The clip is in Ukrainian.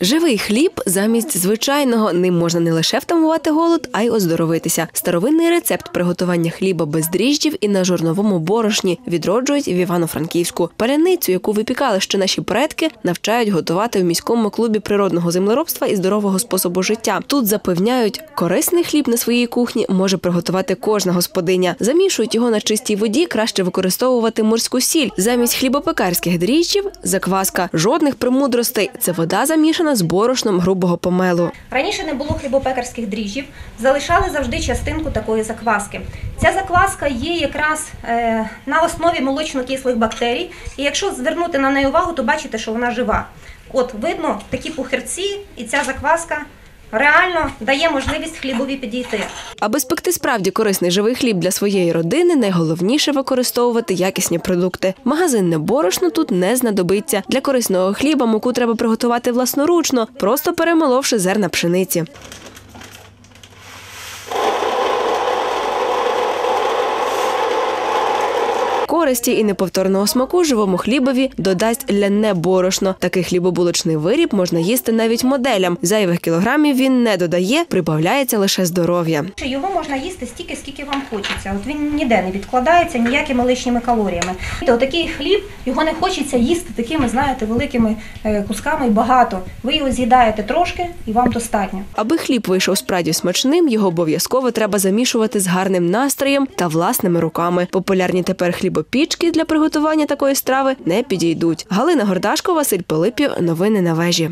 Живий хліб замість звичайного ним можна не лише втамувати голод, а й оздоровитися. Старовинний рецепт приготування хліба без дріжджів і на жорновому борошні відроджують в Івано-Франківську. Паляницю, яку випікали ще наші предки, навчають готувати в міському клубі природного землеробства і здорового способу життя. Тут запевняють, корисний хліб на своїй кухні може приготувати кожна господиня. Замішують його на чистій воді, краще використовувати морську сіль. Замість хлібопекарських дріжджів закваска. Жодних примудростей. Це вода замішана з борошном грубого помелу. Раніше не було хлібопекарських дріжджів, залишали завжди частинку такої закваски. Ця закваска є якраз е, на основі молочно-кислих бактерій, і якщо звернути на неї увагу, то бачите, що вона жива. От видно такі пухирці, і ця закваска реально дає можливість хлібові підійти. Аби спекти справді корисний живий хліб для своєї родини, найголовніше використовувати якісні продукти. Магазинне борошно тут не знадобиться. Для корисного хліба муку треба приготувати власноручно, просто перемоловши зерна пшениці. Користі і неповторного смаку живому хлібові додасть ляне борошно. Такий хлібобулочний виріб можна їсти навіть моделям. Зайвих кілограмів він не додає, прибавляється лише здоров'я. Його можна їсти стільки, скільки вам хочеться. От він ніде не відкладається ніякими лишніми калоріями. Отакий хліб його не хочеться їсти такими, знаєте, великими е, кусками і багато. Ви його з'їдаєте трошки і вам достатньо. Аби хліб вийшов справді смачним, його обов'язково треба замішувати з гарним настроєм та власними руками. Популярні тепер хлібопічки для приготування такої страви не підійдуть. Галина Гордашко, Василь Пилипів. Новини на вежі.